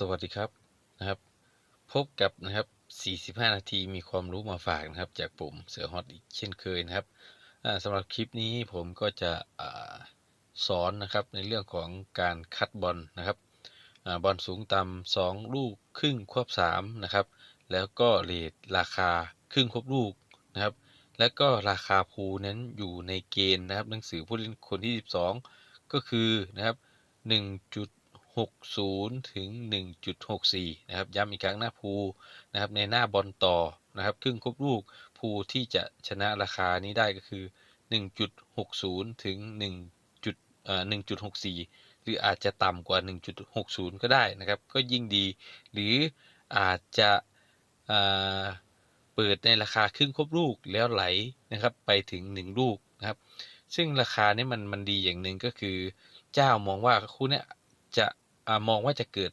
สวัสดีครับนะครับ พบกับนะครับ 45 นาทีมีความรู้มาฝากนะครับ จากผมเสือฮอตอีกเช่นเคยนะครับสำหรับคลิปนี้ผมก็จะอสอนนะครับในเรื่องของการคัดบอลนะครับอบอลสูงต่ำสองลูกครึ่งควบสามนะครับ แล้วก็เรทราคาครึ่งควบลูกนะครับ แล้วก็ราคาภูนั้นอยู่ในเกณฑ์นะครับ หนังสือผู้เล่นคนที่ 12 ก็คือนะครับ1 1.60 ถึง 1.64 นะครับ ย้ำอีกครั้งหน้าภูนะครับในหน้าบอลต่อนะครับครึ่งครบลูกภูที่จะชนะราคานี้ได้ก็คือ 1.60 ถึง1จุดเอ่อ1.64 หรืออาจจะต่ำกว่า 1.60 ก็ได้นะครับ ก็ยิ่งดี หรืออาจจะเปิดในราคาครึ่งครบลูกแล้วไหลนะครับไปถึง 1 ลูกนะครับ ซึ่งราคานี้มันมันดีอย่างหนึ่งก็คือ เจ้ามองว่าคู่เนี้ย มองว่าจะเกิด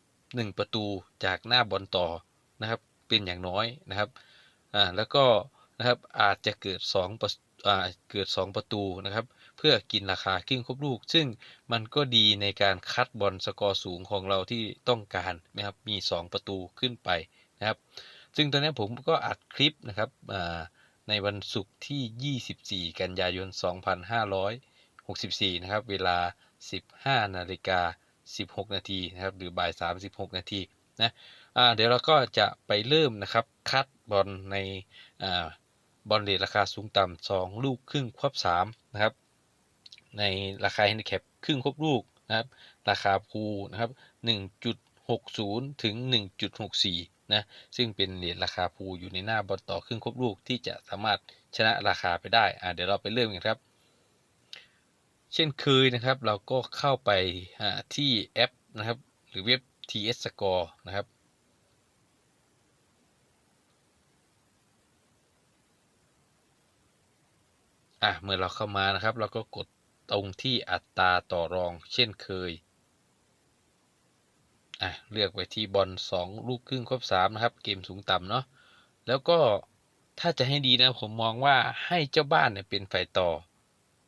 1 ประตูจากหน้าบอลต่อนะครับ เป็นอย่างน้อยนะครับแล้วก็นะครับอาจจะเกิด2ประอ่าเกิด 2 ประตูนะครับ เพื่อกินราคาครึ่งครบลูก ซึ่งมันก็ดีในการคัดบอลสกอร์สูงของเราที่ต้องการนะครับมี 2 ประตูขึ้นไปนะครับ ซึ่งตอนนี้ผมก็อัดคลิปนะครับในวันศุกร์ที่ 24 กันยายน 2564 นะครับ เวลา 15 นาฬิกา 16 นาทีนะครับหรือบ่าย36นาทีนะเดี๋ยวเราก็จะไปเริ่มนะครับคัดบอลในอบอลเรทราคาสูงต่ำ2ลูกครึ่งควบ3นะครับในราคา h ฮน d แคปครึ่งครบลูกนะครับราคาพูนะครับ 1.60 ถึง 1.64 นะ ซึ่งเป็นเหรียญราคาภูอยู่ในหน้าบอลต่อครึ่งครบลูกที่จะสามารถชนะราคาไปได้อ่าเดี๋ยวเราไปเริ่มกันครับ เช่นเคยนะครับ เราก็เข้าไปที่แอปนะครับ หรือเว็บ TS Score นะครับอะเมื่อเราเข้ามานะครับ เราก็กดตรงที่อัตราต่อรองเช่นเคยอะเลือกไปที่บอล2ลูกครึ่งครบ3นะครับ เกมสูงต่ำเนาะแล้วก็ถ้าจะให้ดีนะผมมองว่าให้เจ้าบ้านเนี่ยเป็นฝ่ายต่อ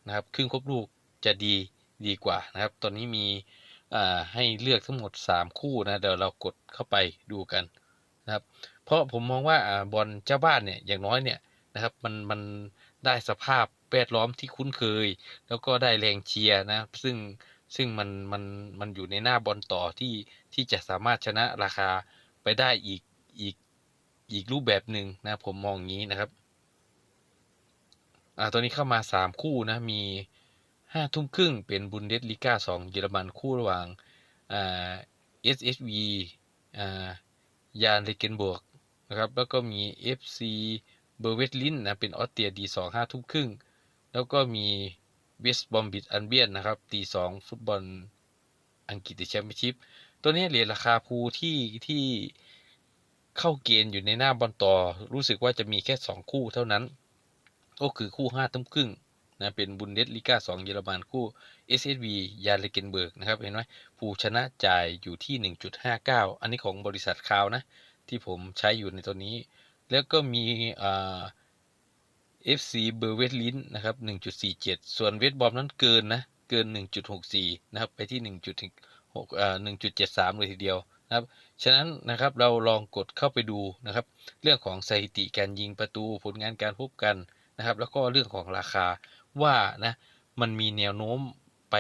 นะครับ ครึ่งครบลูก จะดีดีกว่านะครับ ตอนนี้มีให้เลือกทั้งหมด 3 คู่นะเดี๋ยวเรากดเข้าไปดูกันนะครับ เพราะผมมองว่าอบอลเจ้าบ้านเนี่ยอย่างน้อยเนี่ยนะครับมันมันได้สภาพแวดล้อมที่คุ้นเคย แล้วก็ได้แรงเชียร์นะซึ่งซึ่งมันมันมันอยู่ในหน้าบอลต่อที่ที่จะสามารถชนะราคาไปได้อีกอีกอีกรูปแบบหนึ่งนะผมมองงี้นะครับอ่าตอนนี้เข้ามา 3 คู่นะมี ห้าทุ่มครึ่งเป็นบุนเดสลิก้า2เยอรมันคู่ระหว่างอ่า SSV อ่ายานเลเกนบวกนะครับ แล้วก็มี FC เบอร์เวตลินนะเป็นออสเตรียดีสองห้าทุ่มครึ่ง แล้วก็มีเวสบอมบิดอันเบียนนะครับตีสองฟุตบอลอังกฤษแชมเปี้ยนชิพตัวนี้เหรียญราคาภูที่ที่เข้าเกณฑ์อยู่ในหน้าบอลต่อ รู้สึกว่าจะมีแค่ 2 คู่เท่านั้น ก็คือคู่5ทุ่มครึ่ง นะเป็นบุนเดสลิก้า2เยอรมันคู่ SSV ยาเลเกนเบิร์กนะครับเห็นไหมผู้ชนะจ่ายอยู่ที่ 1.59 อันนี้ของบริษัทคาวนะ ที่ผมใช้อยู่ในตัวนี้ แล้วก็มีอ่า FC เบอร์เวทลินนะครับ 1.47 ส่วนเวทบอมนั้นเกินนะเกิน 1.64 นะครับ ไปที่ 1.6อ่า1.73 เลยทีเดียวนะครับ ฉะนั้นนะครับเราลองกดเข้าไปดูนะครับ เรื่องของสถิติการยิงประตูผลงานการพบกันนะครับ แล้วก็เรื่องของราคา ว่านะมันมีแนวโน้มไป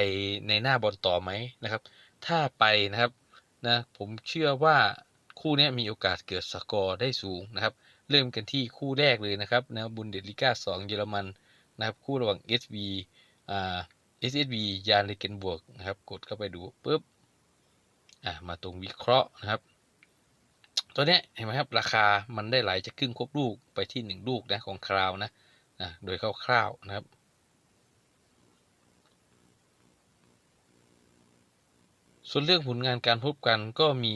ในหน้าบอลต่อไหมนะครับ ถ้าไปนะครับนะผมเชื่อว่าคู่นี้มีโอกาสเกิดสกอร์ได้สูงนะครับ เริ่มกันที่คู่แรกเลยนะครับนะบุนเดลิก้า2 เยอรมันนะครับ คู่ระหว่าง SV อ่า SSV ยานเลเกนบวกนะครับ กดเข้าไปดูปุ๊บอะมาตรงวิเคราะห์นะครับตัวเนี้ยเห็นไหมครับราคามันได้ไหลจะครึ่งครบลูกไปที่ 1 ลูกนะของคราวนะนะโดยคร่าวๆนะครับ ส่วนเรื่องผลงานการพบกันก็มี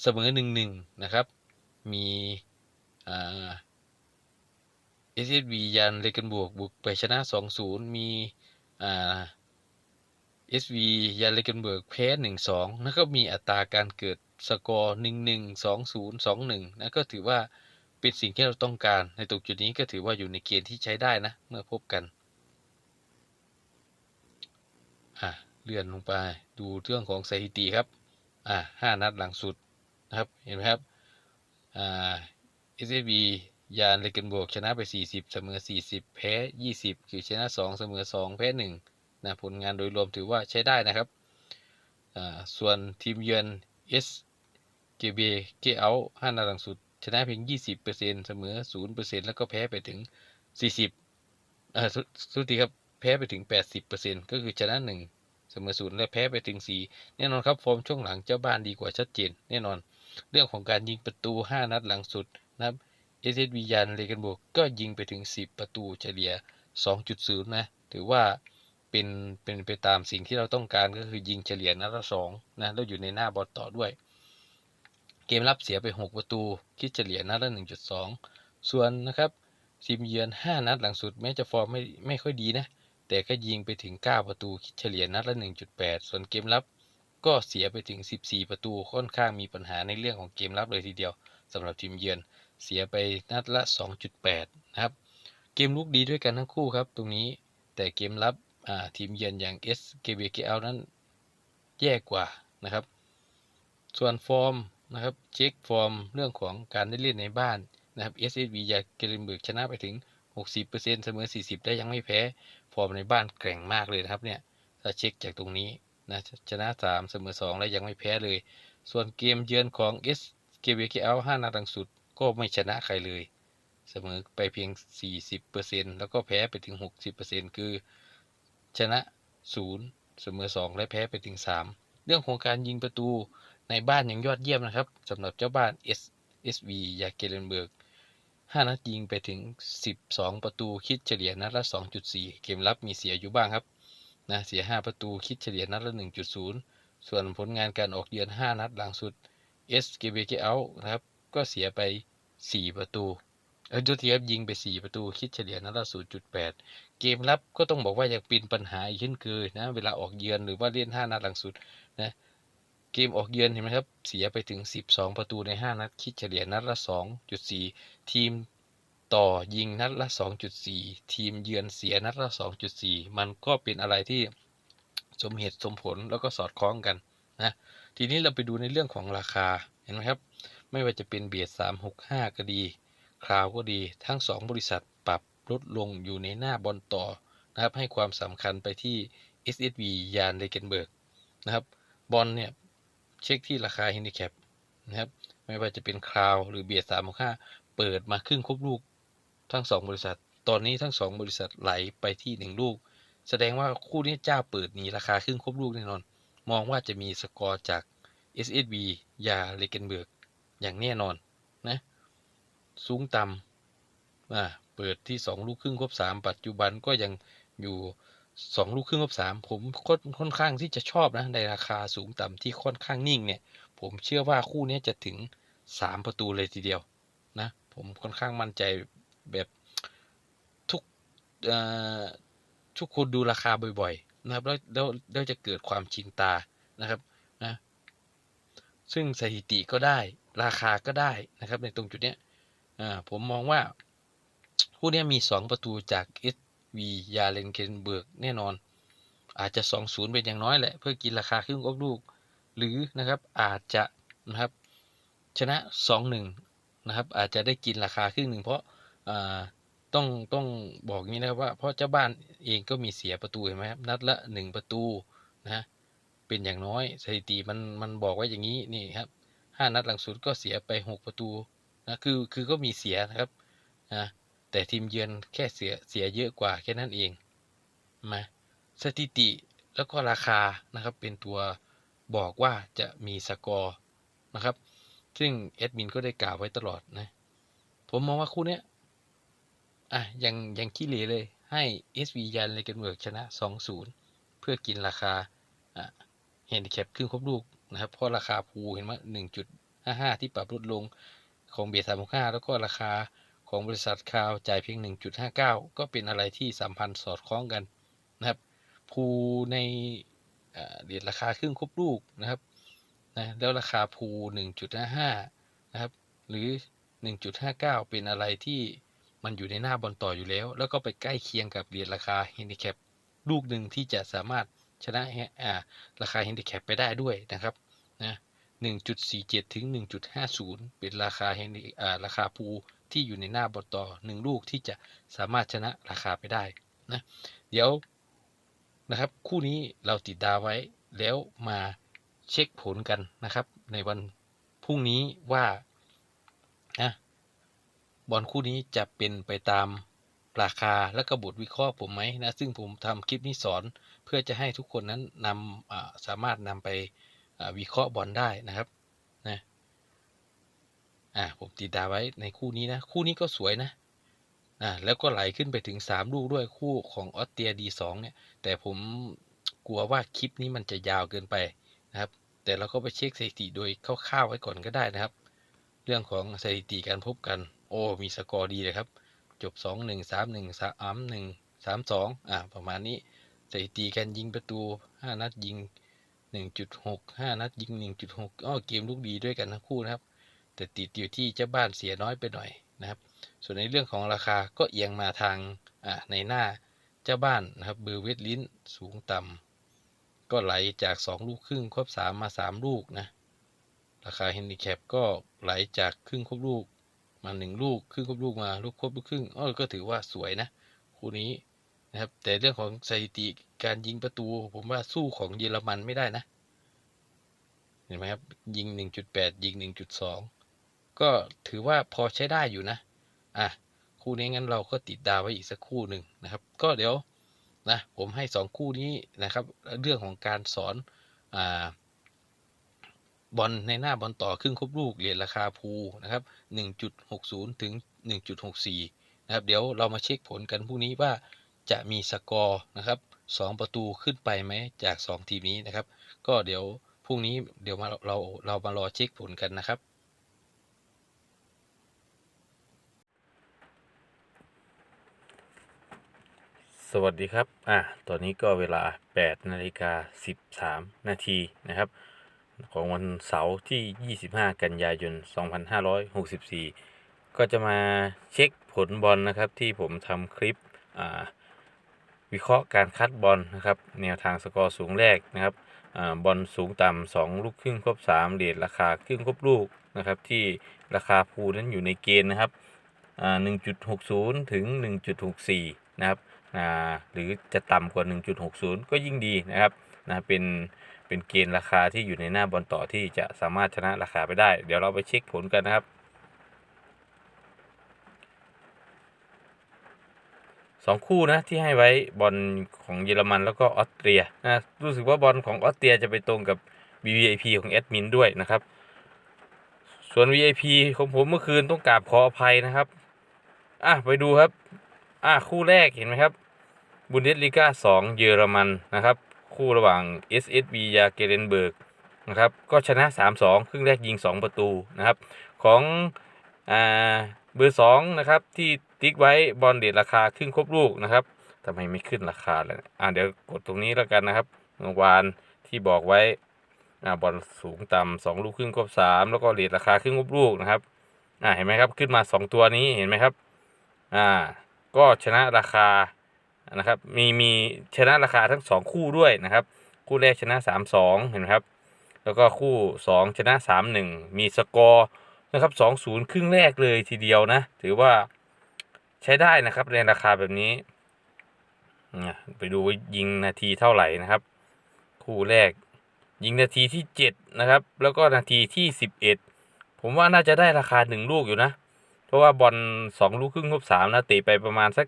เสมอหนึ่งหนึ่งนะครับ มีเอ่า SSV ยันเลกันบวกบุกไปชนะ2-0มีเอ่า SV ยันเลกันเบิร์กแพ้1-2แล้วก็มีอัตราการเกิดสกอร์1-1 2-0 2-1นะก็ถือว่าเป็นสิ่งที่เราต้องการในตรงจุดนี้ก็ถือว่าอยู่ในเกณฑ์ที่ใช้ได้นะ เมื่อพบกันอะ เลื่อนลงไป ดูเรื่องของสถิติครับ อ่าห้านัดหลังสุดนะครับ เห็นไหมครับ อ่า SSB ยานเลเกนบวกชนะไป 40 เสมอ 40 แพ้ 20 คือชนะ 2 เสมอ 2 แพ้ 1 นะ ผลงานโดยรวมถือว่าใช้ได้นะครับอ่าส่วนทีมเยือน S GB เกเอาห้านัดหลังสุด ชนะเพียง 20%เสมอ 0%แล้วก็แพ้ไปถึง 40เอ่อสุสุดทีครับ แพ้ไปถึง 80%ก็คือชนะ 1 สมอ0และแพ้ไปถึง 4 แน่นอนครับฟอร์มช่วงหลังเจ้าบ้านดีกว่าชัดเจน แน่นอน เรื่องของการยิงประตู 5 นัดหลังสุดนะครับ SSV ยันเลกันบวกก็ยิงไปถึง 10 ประตูเฉลี่ย 2.0 นะ ถือว่าเป็นเป็นไปตามสิ่งที่เราต้องการก็คือยิงเฉลี่ยนัดละ2นะแล้วอยู่ในหน้าบอลต่อด้วย เกมรับเสียไป 6 ประตู คิดเฉลี่ยนัดละ 1.2 ส่วนนะครับทีมเยือน 5 นัดหลังสุดแม้จะฟอร์มไม่ไม่ค่อยดีนะ แต่ก็ยิงไปถึง 9 ประตูคิดเฉลี่ยนัดละ 1.8 ส่วนเกมรับก็เสียไปถึง 14 ประตูค่อนข้างมีปัญหาในเรื่องของเกมรับเลยทีเดียวสำหรับทีมเยือนเสียไปนัดละ 2.8 นะครับ เกมลุกดีด้วยกันทั้งคู่ครับตรงนี้แต่เกมรับทีมเยือนอย่าง SKBKL นั้นแย่กว่านะครับ ส่วนฟอร์มนะครับเช็คฟอร์มเรื่องของการได้เล่นในบ้านนะครับ SSV ยาเกลินเบิร์กชนะไปถึง 60%เสมอ 40 ได้ยังไม่แพ้ ฟอร์มในบ้านแกร่งมากเลยนะครับเนี่ยถ้าเช็คจากตรงนี้นะชนะ 3 เสมอ 2 และยังไม่แพ้เลย ส่วนเกมเยือนของ SKBKL 5นัดหลังสุดก็ไม่ชนะใครเลย เสมอไปเพียง 40%แล้วก็แพ้ไปถึง 60%คือ ชนะ 0 เสมอ 2 และแพ้ไปถึง 3 เรื่องของการยิงประตูในบ้านยังยอดเยี่ยมนะครับสำหรับเจ้าบ้าน SSV ยาเกเลนเบิร์ก 5 นัดยิงไปถึง 12 ประตูคิดเฉลี่ยนัดละ 2.4 เกมรับมีเสียอยู่บ้างครับนะเสีย 5 ประตูคิดเฉลี่ยนัดละ 1.0 ส่วนผลงานการออกเยือน 5 นัดหลังสุด SKBKL นะครับก็เสียไป 4 ประตูเออดูทีครับยิงไป 4 ประตูคิดเฉลี่ยนัดละ 0.8 เกมรับก็ต้องบอกว่ายังเป็นปัญหาอีกเช่นเคยนะเวลาออกเยือนหรือว่าเล่น 5 นัดหลังสุดนะ เกมออกเยือนเห็นไหมครับ เสียไปถึง 12 ประตูใน 5 นัด คิดเฉลี่ยนัดละ 2.4 ทีมต่อยิงนัดละ 2.4 ทีมเยือนเสียนัดละ 2.4 มันก็เป็นอะไรที่สมเหตุสมผลแล้วก็สอดคล้องกันนะทีนี้เราไปดูในเรื่องของราคาเห็นไหมครับ ไม่ว่าจะเป็นเบียด 365 ก็ดี คราวก็ดีทั้ง 2 บริษัทปรับลดลงอยู่ในหน้าบอลต่อนะครับให้ความสำคัญไปที่ SSV ยานเลเกนเบิร์กนะครับบอลเนี่ย เช็คที่ราคา h ฮนดิแคปนะครับ ไม่ว่าจะเป็นคราวหรือเบียด365เปิดมาครึ่งครบลูกทั้ง2บริษัท ตอนนี้ทั้ง2บริษัทไหลไปที่1ลูก แสดงว่าคู่นี้เจ้าเปิดนี้ราคาครึ่งครบลูกแน่นอน มองว่าจะมีสกอร์จาก SSB ยาเลเกนเบิร์กอย่างแน่นอนนะสูงต่ำเปิดที่ 2 ลูกครึ่งครบ 3 ปัจจุบันก็ยังอยู่ 2ลูกครึ่งครบ3ผมค่อนค่อนข้างที่จะชอบนะในราคาสูงต่ำที่ค่อนข้างนิ่งเนี่ย ผมเชื่อว่าคู่นี้จะถึง3ประตูเลยทีเดียวนะ ผมค่อนข้างมั่นใจแบบทุกทุกคนดูราคาบ่อยๆนะครับแล้วแล้วแล้วจะเกิดความชินตานะครับนะซึ่งสถิติก็ได้ราคาก็ได้นะครับในตรงจุดเนี้ยผมมองว่าคู่นี้มี 2 ประตูจาก SV ยาเลนเคนเบิร์กแน่นอน อาจจะ 2-0 เป็นอย่างน้อยแหละ เพื่อกินราคาครึ่งอกลูก หรือนะครับอาจจะนะครับชนะ 2-1นะครับอาจจะได้กินราคาครึ่งหนึ่งเพราะาต้องต้องบอกงี้นะครับว่าเพราะเจ้าบ้านเองก็มีเสียประตูเห็นไหมครับนัดละ 1 ประตูนะเป็นอย่างน้อยสถิติมันมันบอกไว้อย่างนี้นี่ครับห้านัดหลังสุดก็เสียไป 6 ประตูนะคือคือก็มีเสียนะครับนะ แต่ทีมเยือนแค่เสียเสียเยอะกว่าแค่นั้นเองมาสถิติแล้วก็ราคานะครับเป็นตัวบอกว่าจะมีสกอร์นะครับ ซึ่งแอดมินก็ได้กล่าวไว้ตลอดนะผมมองว่าคู่เนี้ยอะยังยังขี้เหร่เลยให้ SV ยันเลกันเวิร์กชนะ 2-0 เพื่อกินราคาอะเฮนดิแคปครึ่งครบลูกนะครับ เพราะราคาภูเห็นว่า1.55 ที่ปรับลดลงของเบียร์365 แล้วก็ราคา ของบริษัทคาวจ่ายเพียง 1.59 ก็เป็นอะไรที่สัมพันธ์สอดคล้องกันนะครับภูในเหรียญราคาครึ่งครบลูกนะครับนะแล้วราคาภู 1.55 นะครับ หรือ 1.59 เป็นอะไรที่มันอยู่ในหน้าบอลต่ออยู่แล้ว แล้วก็ไปใกล้เคียงกับเหรียญราคาเฮนดิแคปลูกหนึ่งที่จะสามารถชนะอ่าราคาเฮนดิแคปไปได้ด้วยนะครับนะ1.47 ถึง 1.50 เป็นราคาเฮนรี่อ่าราคาภู ที่อยู่ในหน้าบอลต่อหนึ่งลูกที่จะสามารถชนะราคาไปได้นะเดี๋ยวนะครับ คู่นี้เราติดดาวไว้แล้วมาเช็คผลกันนะครับ ในวันพรุ่งนี้ว่านะบอลคู่นี้จะเป็นไปตามราคาและกระบทวิเคราะห์ผมไหมนะซึ่งผมทำคลิปนี้สอนเพื่อจะให้ทุกคนนั้นนำสามารถนำไปวิเคราะห์บอลได้นะครับ อ่าผมติดดาวไว้ในคู่นี้นะ คู่นี้ก็สวยนะอ่าแล้วก็ไหลขึ้นไปถึง 3 ลูกด้วยคู่ของออสเตรีย D2 เนี่ย แต่ผมกลัวว่าคลิปนี้มันจะยาวเกินไปนะครับ แต่เราก็ไปเช็คสถิติโดยคร่าวๆไว้ก่อนก็ได้นะครับ เรื่องของสถิติการพบกัน โอ้มีสกอร์ดีเลยครับ จบ 2 1 3 1 3 1 3 2อ่าประมาณนี้สถิติการยิงประตู 5 นัดยิง 1.6 5 นัดยิง 1.6อ้อเกมลูกดีด้วยกันทั้งคู่นะครับ แต่ติดอยู่ที่เจ้าบ้านเสียน้อยไปหน่อยนะครับ ส่วนในเรื่องของราคาก็เอียงมาทางในหน้าเจ้าบ้านนะครับเบอร์เวสลินสูงต่ำก็ไหลจาก 2 ลูกครึ่งครบ3มา 3 ลูกนะราคาเฮนดิแคปก็ไหลจากครึ่งครบลูกมาหนึ่งลูกครึ่งครบลูกมาลูกครบลูกครึ่งอ้อก็ถือว่าสวยนะคู่นี้นะครับแต่เรื่องของสถิติการยิงประตู ผมว่าสู้ของเยอรมันไม่ได้นะเห็นไหมครับยิง 1.8 ยิง 1.2 ก็ถือว่าพอใช้ได้อยู่นะ อะ คู่นี้งั้นเราก็ติดดาวไว้อีกสักคู่หนึ่งนะครับ ก็เดี๋ยวนะผมให้ 2 คู่นี้นะครับ เรื่องของการสอนอ่าบอลในหน้าบอลต่อครึ่งครบลูกเหรียญราคาภูนะครับ 1.60 ถึง 1.64 นะครับ เดี๋ยวเรามาเช็คผลกันพรุ่งนี้ว่าจะมีสกอร์นะครับ 2 ประตูขึ้นไปไหมจาก 2 ทีมนี้นะครับ ก็เดี๋ยวพรุ่งนี้เดี๋ยวมาเราเรามารอเช็คผลกันนะครับ สวัสดีครับ อะ ตอนนี้ก็เวลา 8 นาฬิกา 13 นาทีนะครับ ของวันเสาร์ที่ 25 กันยายน 2564 ก็จะมาเช็คผลบอลนะครับ ที่ผมทำคลิป อ่า วิเคราะห์การคัดบอลนะครับ แนวทางสกอร์สูงแรกนะครับ อ่า บอลสูงต่ำ2ลูกครึ่งครบ3เหรียญราคาครึ่งครบลูกนะครับ ที่ราคาภูนั้นอยู่ในเกณฑ์นะครับ อ่า 1.60 ถึง 1.64 นะครับ หรือจะต่ำกว่า 1.60 ก็ยิ่งดีนะครับนะเป็นเป็นเกณฑ์ราคาที่อยู่ในหน้าบอลต่อที่จะสามารถชนะราคาไปได้ เดี๋ยวเราไปเช็คผลกันนะครับสองคู่นะที่ให้ไว้บอลของเยอรมันแล้วก็ออสเตรียนะรู้สึกว่าบอลของออสเตรียจะไปตรงกับ VIP ของแอดมินด้วยนะครับ ส่วน VIP ของผมเมื่อคืนต้องกราบขออภัยนะครับ อะไปดูครับ อะคู่แรกเห็นไหมครับ บุนเดสลิก้า2 เยอรมันนะครับ คู่ระหว่าง SSV ยาเกเรนเบิร์กนะครับก็ชนะ 3-2 ครึ่งแรกยิง 2 ประตูนะครับของอ่าเบอร์2นะครับที่ติ๊กไว้บอลเดทราคาครึ่งครบลูกนะครับทำไมไม่ขึ้นราคาเลยอ่าเดี๋ยวกดตรงนี้แล้วกันนะครับเมื่อวานที่บอกไว้อ่าบอลสูงต่ำสองลูกครึ่งครบสามแล้วก็เดทราคาครึ่งครบลูกนะครับอ่าเห็นไหมครับขึ้นมา 2 ตัวนี้เห็นไหมครับอ่าก็ชนะราคา นะครับมีมีชนะราคาทั้งสองคู่ด้วยนะครับ คู่แรกชนะสามสองเห็นไหมครับ แล้วก็คู่สองชนะสามหนึ่งมีสกอร์นะครับสองศูนย์ครึ่งแรกเลยทีเดียวนะ ถือว่าใช้ได้นะครับในราคาแบบนี้ ไปดูว่ายิงนาทีเท่าไหร่นะครับ คู่แรกยิงนาทีที่เจ็ดนะครับ แล้วก็นาทีที่สิบเอ็ดผมว่าน่าจะได้ราคาหนึ่งลูกอยู่นะ เพราะว่าบอลสองลูกครึ่งครบสามนะเตะไปประมาณสัก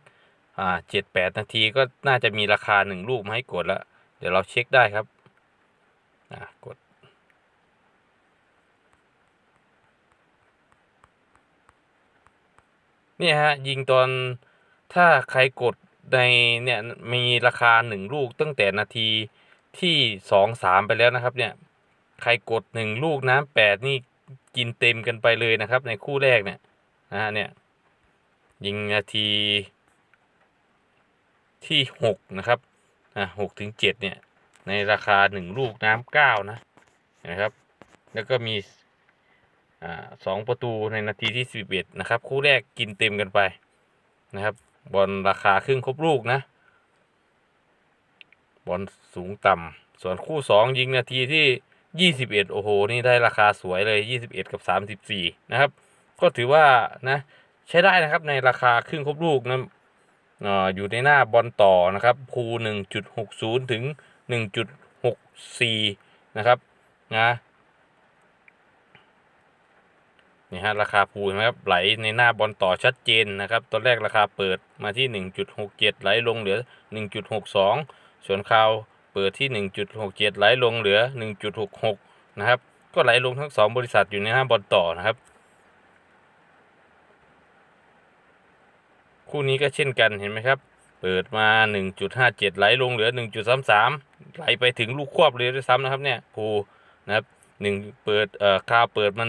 อ่าเจ็ดแปดนาทีก็น่าจะมีราคาหนึ่งลูกมาให้กดแล้ว เดี๋ยวเราเช็คได้ครับ อ่ากด เนี่ยฮะ ยิงตอนถ้าใครกดในเนี่ยมีราคาหนึ่งลูกตั้งแต่นาทีที่สองสามไปแล้วนะครับ เนี่ย ใครกดหนึ่งลูกน้ำแปดนี่กินเต็มกันไปเลยนะครับ ในคู่แรกเนี่ยนะฮะเนี่ย ยิงนาที ที่หกนะครับ อ่าหกถึงเจ็ดเนี่ย ในราคาหนึ่งลูกน้ำเก้านะนะครับ แล้วก็มี อ่าสองประตูในนาทีที่สิบเอ็ดนะครับ คู่แรกกินเต็มกันไปนะครับ บอลราคาครึ่งครบลูกนะ บอลสูงต่ำส่วนคู่สองยิงนาทีที่ยี่สิบเอ็ดโอ้โห นี่ได้ราคาสวยเลยยี่สิบเอ็ดกับสามสิบสี่นะครับ ก็ถือว่านะใช้ได้นะครับในราคาครึ่งครบลูกนะ อยู่ในหน้าบอลต่อนะครับภูหนึ่งจุดหกศูนย์ถึงหนึ่งจุดหกสี่นะครับนะนี่ฮะราคาภูนะครับไหลในหน้าบอลต่อชัดเจนนะครับตอนแรกราคาเปิดมาที่ 1.67 ไหลลงเหลือ 1.62 ส่วนคราวเปิดที่ 1.67 ไหลลงเหลือ 1.66 นะครับก็ไหลลงทั้งสองบริษัทอยู่ในหน้าบอลต่อนะครับ คู่นี้ก็เช่นกันเห็นไหมครับ เปิดมา 1.57 ไหลลงเหลือ 1.33 ไหลไปถึงลูกควบเลยด้วยซ้ำนะครับเนี่ยภูนะครับหนึ่งเปิดเอ่อคาเปิดมา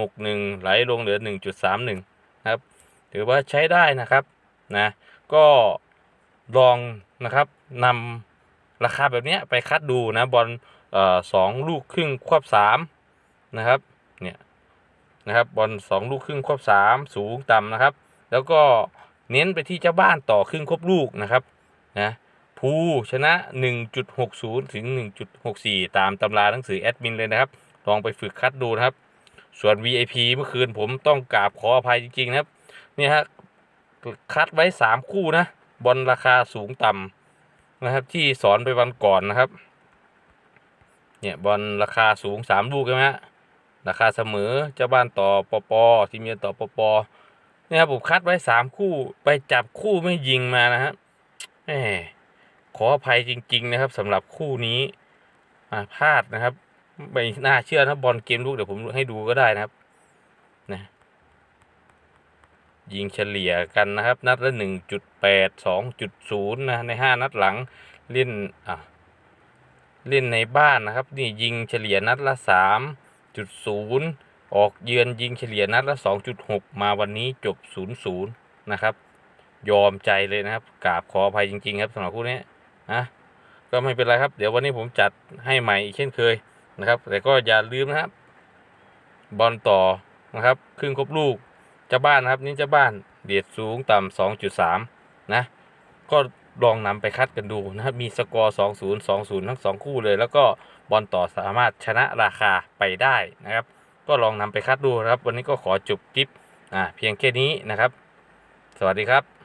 1.61 ไหลลงเหลือ 1.31 นะครับ ถือว่าใช้ได้นะครับนะก็ลองนะครับนำราคาแบบเนี้ยไปคัดดูนะบอลเอ่อสองลูกครึ่งควบสามนะครับเนี่ยนะครับบอลสองลูกครึ่งควบสามสูงต่ำนะครับ แล้วก็ เน้นไปที่เจ้าบ้านต่อครึ่งครบลูกนะครับนะภูชนะ 1.60 ถึง 1.64 ตามตำราหนังสือแอดมินเลยนะครับ ลองไปฝึกคัดดูนะครับ ส่วน VIP เมื่อคืนผมต้องกราบขออภัยจริง ๆ นะครับเนี่ยฮะคัดไว้ 3 คู่นะ บอลราคาสูงต่ำนะครับ ที่สอนไปวันก่อนนะครับ เนี่ยบอลราคาสูง 3 ลูกใช่ไหมฮะราคาเสมอเจ้าบ้านต่อปปทีมเยือนต่อปป นี่ครับผมคัดไว้3คู่ไปจับคู่ไม่ยิงมานะฮะแหมขออภัยจริง ๆ นะครับสำหรับคู่นี้อ่าพลาดนะครับ ไม่น่าเชื่อนะบอลเกมลูกเดี๋ยวผมให้ดูก็ได้นะครับนะยิงเฉลี่ยกันนะครับ นัดละหนึ่งจุดแปดสองจุดศูนย์นะในห้านัดหลังเล่นอะเล่นในบ้านนะครับ นี่ยิงเฉลี่ยนัดละสามจุดศูนย์ ออกเยือนยิงเฉลี่ยนัดละสองจุดหกมาวันนี้จบศูนย์ศูนย์นะครับ ยอมใจเลยนะครับกราบขออภัยจริง ๆ ครับสำหรับคู่นี้นะก็ไม่เป็นไรครับ เดี๋ยววันนี้ผมจัดให้ใหม่อีกเช่นเคยนะครับ แต่ก็อย่าลืมนะครับ บอลต่อนะครับครึ่งครบลูกเจ้าบ้านนะครับ นี่เจ้าบ้านเดียดสูงต่ำสองจุดสามนะ ก็ลองนำไปคัดกันดูนะครับ มีสกอร์สองศูนย์สองศูนย์ทั้งสองคู่เลย แล้วก็บอลต่อสามารถชนะราคาไปได้นะครับ ก็ลองนำไปคัดดูนะครับ วันนี้ก็ขอจบคลิปอ่าเพียงแค่นี้นะครับ สวัสดีครับ